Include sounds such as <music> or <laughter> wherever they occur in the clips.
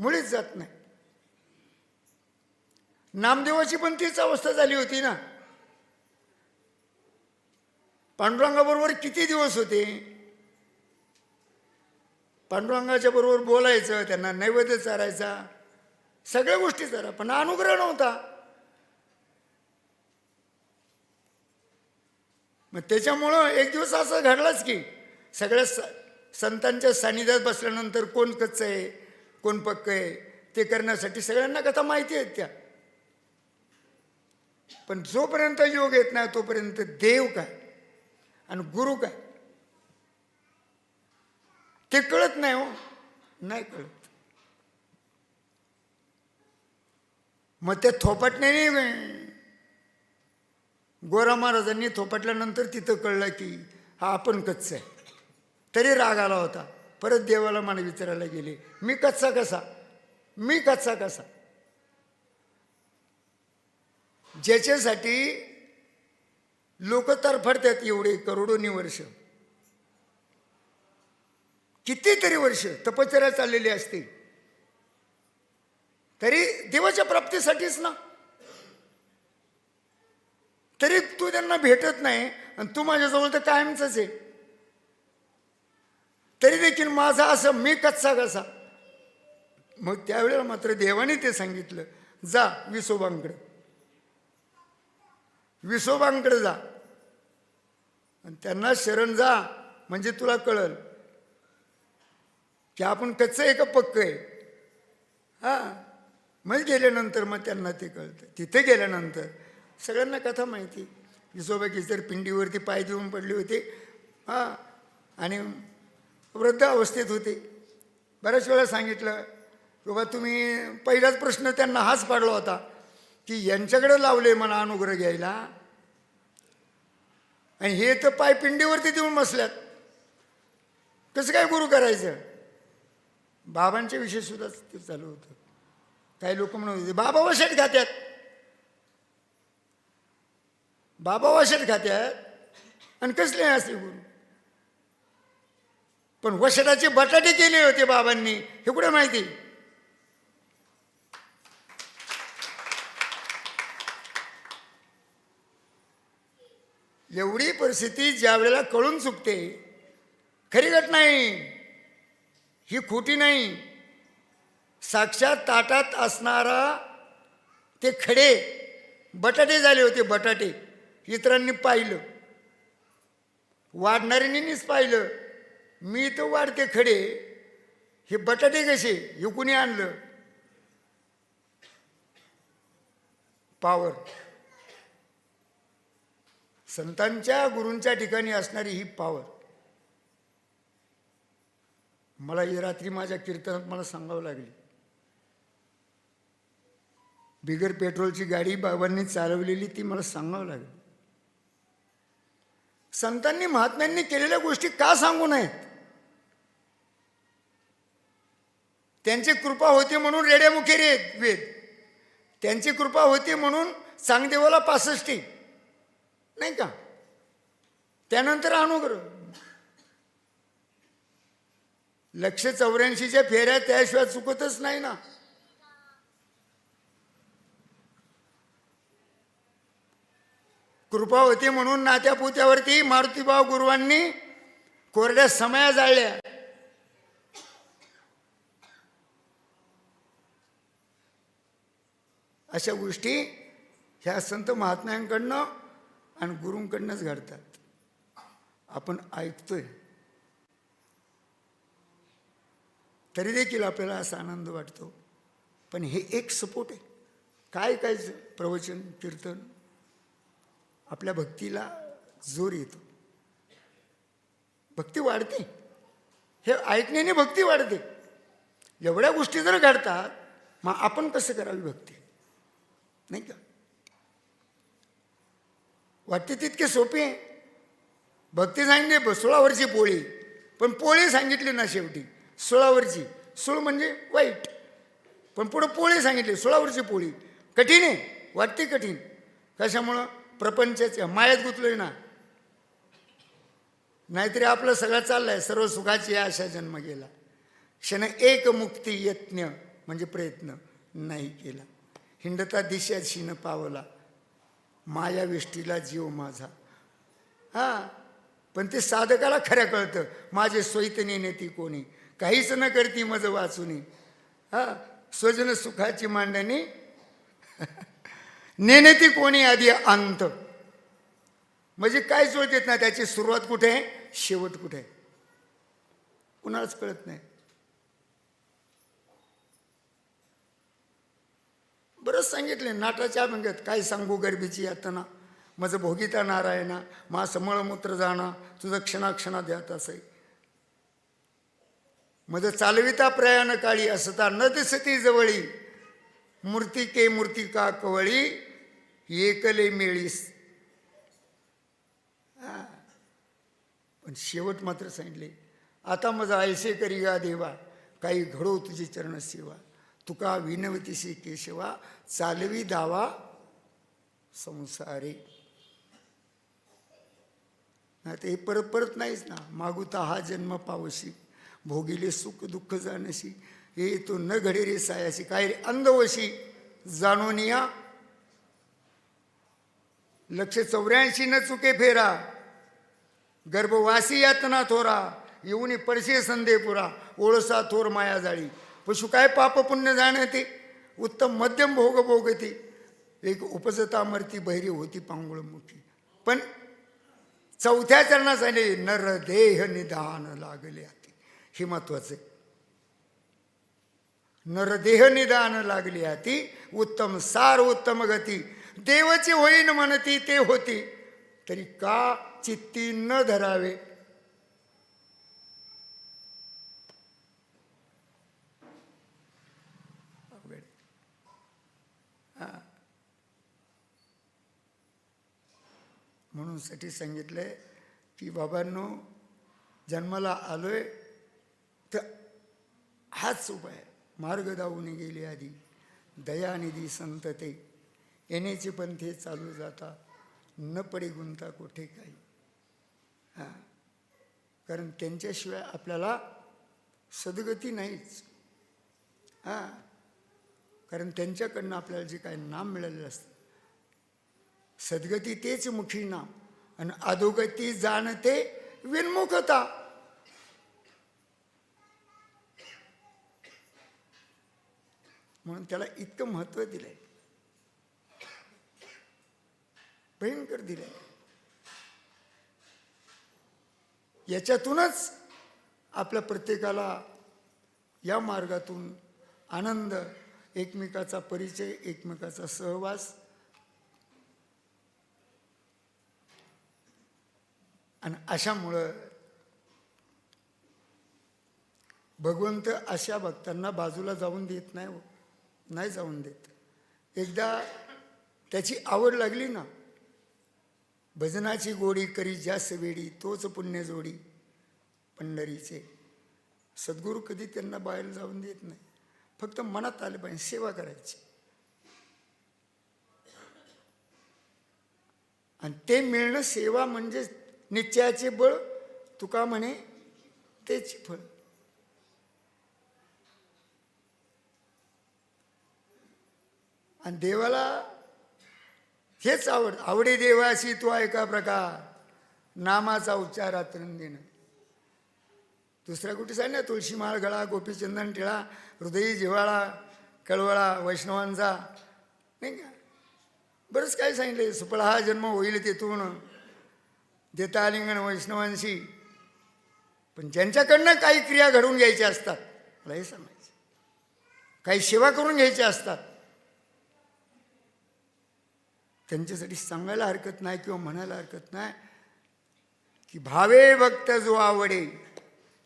मुळीच जात नाही. नामदेवाची पण तीच अवस्था झाली होती ना. पांडुरंगाबरोबर किती दिवस होते? पांडुरंगाच्या बरोबर बोलायचं त्यांना नैवेद्य चारायचा सगळ्या गोष्टी चारा पण अनुग्रह नव्हता. मग त्याच्यामुळं एक दिवस असं घडलाच की सगळ्या स संतांच्या सानिध्यात बसल्यानंतर कोण कच्चं आहे? कोण पक्क आहे? ते करण्यासाठी सगळ्यांना कथा माहिती आहेत त्या. पण जोपर्यंत योग येत नाही तोपर्यंत देव काय? आणि गुरु काय? ते कळत नाही हो. नाही कळत. मग त्या थोपटण्याने गोरा महाराजांनी थोपटल्यानंतर तिथं कळलं की हा आपण कच्चा आहे. तरी राग आला होता. परत देवाला मला विचारायला गेले मी कच्चा कसा? मी कच्चा कसा? ज्याच्यासाठी लोक तरफडतात एवढे करोडोनी वर्ष. कितीतरी वर्ष तपश्चर्या चाललेली असते. तरी देवाच्या प्राप्तीसाठीच ना. तरी तू त्यांना भेटत नाही आणि तू माझ्याजवळ तर कायमच आहे. तरी देखील माझा असं मी कच्चा कसा मग त्यावेळेला मात्र देवाने ते सांगितलं जा विसोबांकडे. विसोबांकडे जा. आणि त्यांना शरण जा म्हणजे तुला कळल की आपण कच्चं आहे का पक्क आहे. हा. मग गेल्यानंतर मग त्यांना ते कळतं. तिथे गेल्यानंतर सगळ्यांना कथा माहिती. विसोबाची तर पिंडीवरती पाय देऊन पडले होते. हां. आणि वृद्ध अवस्थेत होते. बऱ्याच वेळा सांगितलं बाबा तुम्ही पहिलाच प्रश्न त्यांना हाच पाडला होता की यांच्याकडे लावले मला अनुग्रह घ्यायला. आणि हे तर पाय पिंडीवरती देऊन बसल्यात. कसं काय गुरु करायचं? बाबांच्या विषयीसुद्धा ते चालू होतं. काही लोक म्हणत होते बाबा वशात खात्यात. बाबा वशात खात्यात. आणि कसले असते गुरु? पण वसडाचे बटाटे केले होते बाबांनी. हे कुठे माहिती? एवढी परिस्थिती ज्या वेळेला कळून चुकते खरी घट नाही ही खोटी नाही. साक्षात ताटात असणारा ते खडे बटाटे झाले होते बटाटे. इतरांनी पाहिलं. वाढणाऱ्यांनीच पाहिलं. मी तर वाढते खडे. हे बटाटे कसे? हे कुणी आणलं? पावर. संतांच्या गुरूंच्या ठिकाणी असणारी ही पावर. मला ही रात्री माझ्या कीर्तनात मला सांगावं लागली. बिगर पेट्रोलची गाडी बाबांनी चालवलेली ती मला सांगावं लागली. संतांनी महात्म्यांनी केलेल्या गोष्टी का सांगू नयेत? त्यांची कृपा होती म्हणून रेड्यामुखेरी वेद. त्यांची कृपा होती म्हणून चांगदेवाला पासष्टी. नाही का? त्यानंतर अनुग्रह. लक्ष चौऱ्याऐंशीच्या फेऱ्या त्याशिवाय चुकतच नाही ना. कृपा होती म्हणून नात्या पुत्यावरती मारुतीबाव गुरुवांनी कोरड्या समया जाळल्या. अशा गोष्टी ह्या संत महात्म्यांकडनं आणि गुरूंकडनंच घडतात. आपण ऐकतोय. तरी देखील आपल्याला असा आनंद वाटतो. पण हे एक सपोर्ट आहे. काय काय प्रवचन कीर्तन? आपल्या भक्तीला जोर येतो. भक्ती वाढते. हे ऐकण्याने भक्ती वाढते. एवढ्या गोष्टी जर घडतात मग आपण कसं करावी भक्ती? नाही का? वाटते तितके सोपे. आहे भक्ती सांगितले सोळावरची पोळी. पण पोळी सांगितली ना शेवटी. सोळावरची सोळ म्हणजे वाईट. पण पुढं पोळी सांगितली सोळावरची पोळी. कठीण आहे. वाटते कठीण. कशामुळं? प्रपंचाच्या मायात गुतलोय ना. नाहीतरी आपलं सगळं चाललंय. सर्व सुखाची आशा जन्म गेला. क्षण एक मुक्ती यत्न म्हणजे प्रयत्न नाही केला. हिंडता दिशा शिन पावला. माया विष्टीला जीव माझा. हा पण ते साधकाला खरं कळतं. माझे सोयीतने नेती कोणी? काहीच न करती मज वाचुनी. हा स्वजन सुखाची मांडणी. <laughs> नेनेती कोणी आधी अंत. म्हणजे काय जोड येत नाही त्याची? सुरुवात कुठे? आहे शेवट कुठे? आहे कुणालाच कळत नाही. बरंच सांगितले नाटाच्या अभंगात काय सांगू गरबीची यातना? माझं भोगिता नारायणा मा समळमूत्र जाणा तुझं क्षणाक्षणा द्यात असे. मज चालविता प्रयाण काळी असता न दिसती जवळी. मूर्ती के मूर्ती का कवळी एकले मिळीस. पण शेवट मात्र सांगितले आता माझा ऐसे करी गा देवा काही घडो तुझी चरण सेवा तुका विनवतीशी केशवा चालवी दावा संसारे. नाही ते हे परत परत नाहीच ना. मागुता हा जन्म पावशी भोगिले सुख दुःख जाणशी हे तो न घडे रे सायाशी काय रे अंधवशी जाणून या. लक्ष चौऱ्याऐंशी न चुके फेरा. गर्भवासी यातना थोरा येऊन परशे संदेपुरा ओळसा थोर माया जाळी पशु काय पाप पुण्य जाणते? उत्तम मध्यम भोग भोगती. एक उपजता मरती बहिरी होती पांगुळ मोठी पण चौथ्या चरणात झाले नर देह निदान लागले आती. हे महत्त्वाचे नरदेह निदान लागली आती. उत्तम सार उत्तम गती. देवची होईन म्हणती ते होती. तरी का चित्ती न धरावे अवघड. हा. म्हणून साठी सांगितलंय की बाबांनो जन्माला आलोय तर हाच उपाय. मार्ग दावून गेले आधी. दयानिधी संतते. येण्याचे पंथे चालू जाता. न पडे गुंता कुठे काही. हां. कारण त्यांच्याशिवाय आपल्याला सद्गती नाहीच. हां. कारण त्यांच्याकडनं आपल्याला जे काही नाम मिळालेलं असतं सद्गती तेच मुखी ना आणि अधोगती जाणते विन्मुखता. म्हणून त्याला इतकं महत्त्व दिलंय. भयंकर दिलंय. याच्यातूनच आपल्या प्रत्येकाला या मार्गातून आनंद एकमेकाचा परिचय एकमेकाचा सहवास आणि अशामुळं भगवंत अशा भक्तांना बाजूला जाऊन देत नाही हो. नाही जाऊन देत. एकदा त्याची आवड लागली ना भजनाची गोडी करी जास्त वेडी तोच पुण्य जोडी. पंढरीचे. सद्गुरू कधी त्यांना बाहेर जाऊन देत नाही. फक्त मनात आले पाहिजे सेवा करायची. आणि ते मिळणं सेवा म्हणजे निश्चयाचे बळ तुका म्हणे तेच फळ. आणि देवाला हेच आवड आवडे देवाशी तो एका प्रकार? नामाचा उच्चार आतरून देणं. दुसऱ्या कुठे सांग तुळशी माळ गळा गोपीचंदन टिळा हृदयी जिव्हाळा कळवळा वैष्णवांचा. नाही का? बरंच काय सांगितले सुपळा हा जन्म होईल तेथून. देता आलिंगण वैष्णवांशी. पण ज्यांच्याकडनं काही क्रिया घडवून घ्यायच्या असतात मला हे सांगायचं. काही सेवा करून घ्यायच्या असतात. त्यांच्यासाठी सांगायला हरकत नाही किंवा म्हणायला हरकत नाही की भावे भक्त जो आवडे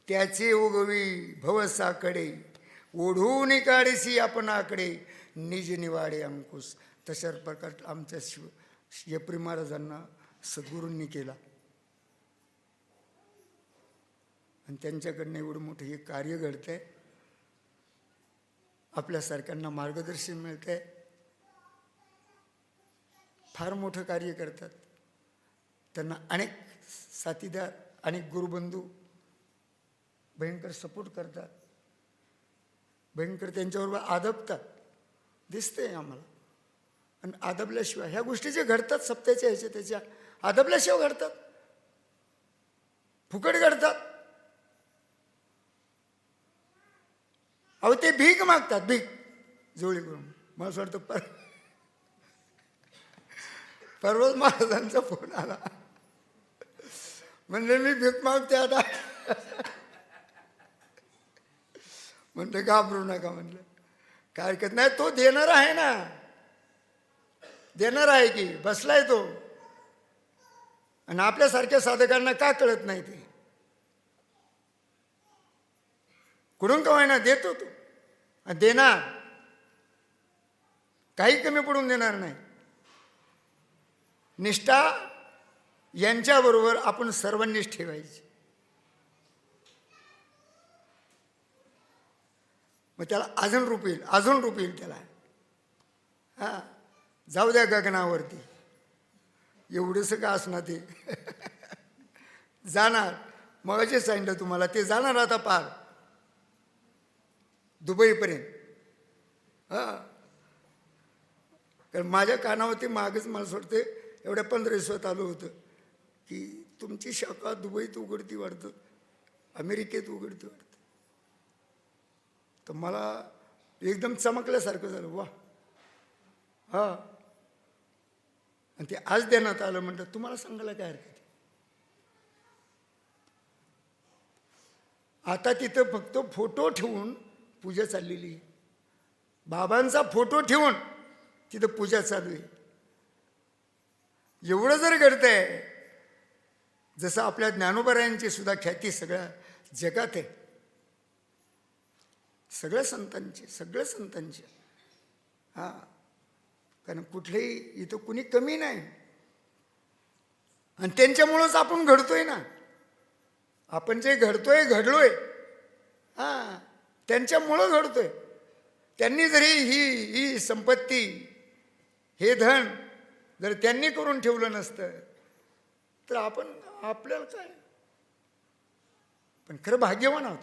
त्याचे उगवी भवसाकडे. ओढून काढीसी आपणाकडे निज निवाडे अंकुश. तशा प्रकार आमच्या शिव यप्री महाराजांना सद्गुरूंनी केला. आणि त्यांच्याकडनं एवढं मोठं हे कार्य घडतंय. आपल्यासारख्यांना मार्गदर्शन मिळतंय. फार मोठं कार्य करतात. त्यांना अनेक साथीदार अनेक गुरुबंधू भयंकर सपोर्ट करतात. भयंकर त्यांच्याबरोबर आदबतात. दिसतंय आम्हाला. आणि आदबल्याशिवाय ह्या गोष्टी जे घडतात सप्त्याच्या ह्याच्या त्याच्या आदबल्याशिवाय घडतात. फुकट घडतात. अहो ते भीक मागतात भीक. जुळी करून. मला असं वाटतं पर परवाच महाराजांचा फोन आला. म्हणले मी भीक मागते आता. म्हणते घाबरू नका म्हणलं. काय हरकत नाही तो देणार आहे ना. देणार आहे की बसलाय तो. आणि आपल्यासारख्या साधकांना का कळत नाही ते? कुठून कमायना देतो तू. देणार. काही कमी पडून देणार नाही. निष्ठा यांच्याबरोबर आपण सर्वांनीच ठेवायची. मग त्याला अजून रूप येईल अजून रूप येईल त्याला. हां. जाऊ द्या गगनावरती. एवढंसं का असणार ते? <laughs> जाणार. मगाचे सांगितलं तुम्हाला ते जाणार आता पार. दुबईपर्यंत. हां. कारण माझ्या कानावरती मागच मला सोडते एवढ्या पंधरा दिवसात आलं होतं की तुमची शाखा दुबईत उघडती वाढतं अमेरिकेत उघडती वाढतं. तर मला एकदम चमकल्यासारखं झालं वा हा. आणि ते आज देण्यात आलं म्हणतात तुम्हाला सांगायला काय हरकत आहे? आता तिथं फक्त फोटो ठेवून पूजा चाललेली. आहे. बाबांचा फोटो ठेवून तिथं पूजा चालू आहे. एवढं जर घडतंय जसं आपल्या ज्ञानोबरायांची सुद्धा ख्याती सगळ्या जगात आहे. सगळ्या संतांची सगळ्या संतांची. हां. कारण कुठलेही इथं कुणी कमी नाही. आणि त्यांच्यामुळंच आपण घडतोय ना. आपण जे घडतोय घडलोय. हां. त्यांच्यामुळं आहे त्यांनी जरी ही ही संपत्ती हे धन जर त्यांनी करून ठेवलं नसतं तर आपण आपल्याला काय? पण खरं भाग्यवान आहोत.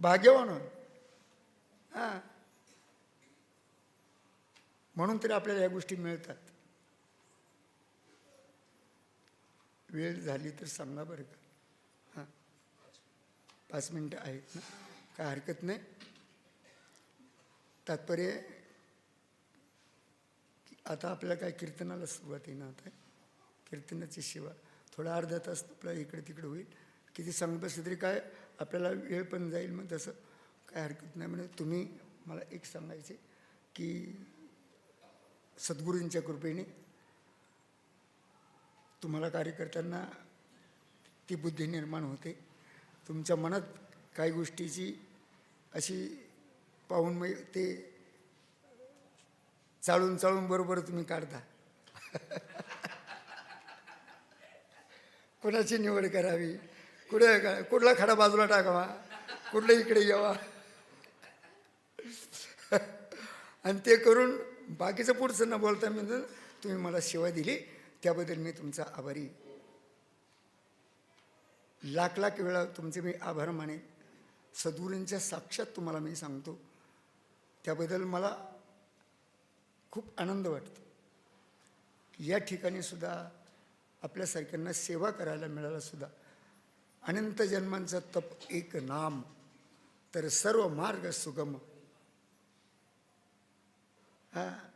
भाग्यवान आहोत. हां. म्हणून तरी आपल्याला या गोष्टी मिळतात. वेळ झाली तर सांगा बरं का. हां. पाच मिनटं आहेत ना? काय हरकत नाही. तात्पर्य की आता आपल्याला काय कीर्तनाला सुरुवात येणार आता. कीर्तनाची सेवा. थोडा अर्धा तास आपला इकडे तिकडे होईल. किती सांगत असेल तरी काय आपल्याला वेळ पण जाईल मग तसं काय हरकत नाही. म्हणजे तुम्ही मला एक सांगायचे की सद्गुरूंच्या कृपेने तुम्हाला कार्यकर्त्यांना ती बुद्धी निर्माण होते. तुमच्या मनात काही गोष्टीची अशी पाहून मग ते चाळून चाळून बरोबर तुम्ही काढता. कोणाची निवड करावी? कुठे कुठला खडा बाजूला टाकावा? कुठलं इकडे यावा? आणि ते करून बाकीचं पुढचं न बोलता मी तुम्ही मला सेवा दिली. त्याबद्दल मी तुमचा आभारी. लाख लाख वेळा तुमचे मी आभार मानेन. सद्गुरूंच्या साक्षात तुम्हाला मी सांगतो त्याबद्दल मला खूप आनंद वाटतो. या ठिकाणी सुद्धा आपल्यासारख्यांना सेवा करायला मिळाला सुद्धा अनंत जन्मांचं तप एक नाम तर सर्व मार्ग सुगम. हा?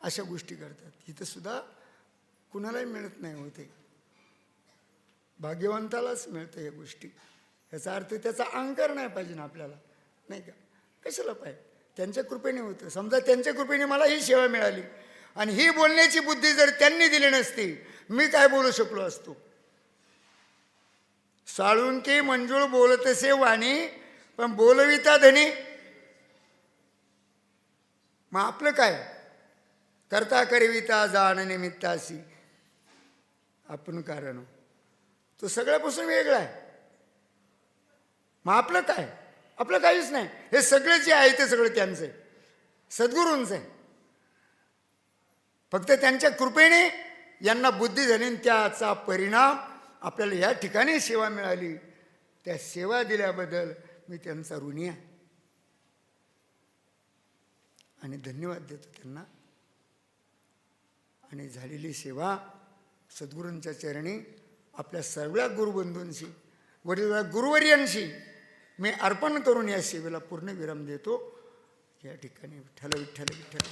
अशा गोष्टी करतात. इथं सुद्धा कुणालाही मिळत नाही होते भाग्यवंतालाच मिळतं या गोष्टी. याचा अर्थ त्याचा अहंकार नाही पाहिजे ना आपल्याला. नाही का? कशाला पाहिजे? त्यांच्या कृपेने होतं. समजा त्यांच्या कृपेने मला ही सेवा मिळाली. आणि ही बोलण्याची बुद्धी जर त्यांनी दिली नसती मी काय बोलू शकलो असतो? साळुंकी मंजूळ बोलतसे वाणी पण बोलविता धनी. मग आपलं काय? करता करविता जाण निमित्ताशी आपण कारण हो. तो सगळ्यापासून वेगळा आहे. मग आपलं काय? आपलं काहीच नाही. हे सगळे जे आहे ते सगळं त्यांचं. आहे आहे फक्त त्यांच्या कृपेने यांना बुद्धी झाली आणि त्याचा परिणाम आपल्याला या ठिकाणी सेवा मिळाली. त्या सेवा दिल्याबद्दल मी त्यांचा ऋणी आहे. आणि धन्यवाद देतो त्यांना. आणि झालेली सेवा सद्गुरूंच्या चरणी आपल्या सर्व गुरुबंधूंशी वडील गुरुवर्यांशी मी अर्पण करून या सेवेला पूर्ण विराम देतो. या ठिकाणी विठ्ठल विठ्ठल विठ्ठल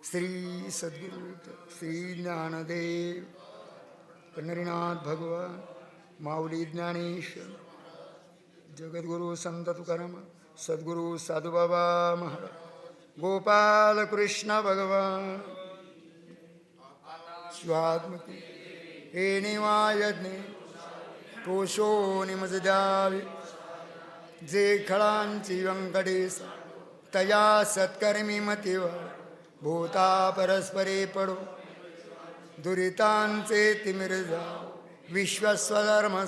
श्री सद्गुरु श्री ज्ञानदेव पंढरीनाथ भगवान माऊली ज्ञानेश्वर जगद्गुरु संत तुकाराम सद्गुरु साधुबाबा महाराज गोपाल कृष्ण भगवान स्वात्मकी हे कोशो निमज जे खळांची व्यंकटेश तया सत्कर्मी मतीवर भूता परस्परे पडो। दुरितांचे तिमिर विश्वस्वधर्म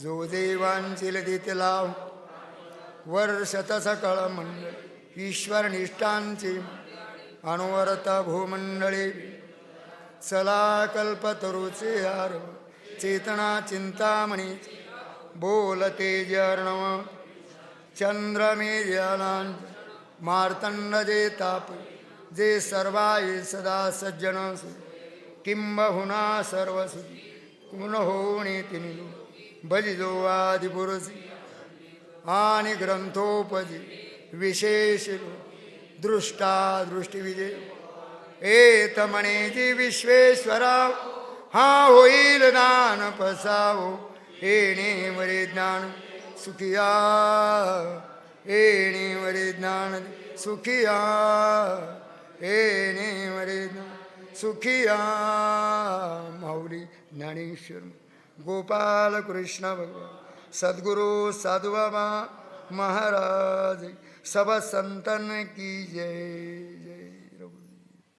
जो देवांची लदित लाव वर्षत सकळ मंडळ ईश्वर निष्ठांचे अनवरत भूमंडळे चला कल्पतरुचे आरो चेतना चिंतामणी बोलते जर्णव चंद्रमेर्यालांज मार्तंड जे ताप जे सर्वाय सदा सज्जन किंबहुना सर्वसु कुण होणे तिनिलो बलिजो आदिपुरुषी आणि ग्रंथोपजी विशेष दृष्टा दृष्टिविजय। एत जी विश्वेश्वरा हा होईल दान पसावो येणे वरे ज्ञान सुखिया येणे वरे ज्ञान सुखिया येणे वरे ज्ञान सुखिया माऊली ज्ञानेश्वर गोपाल कृष्ण भगवान सद्गुरु साधु बाबा महाराज सब संतन की जय जय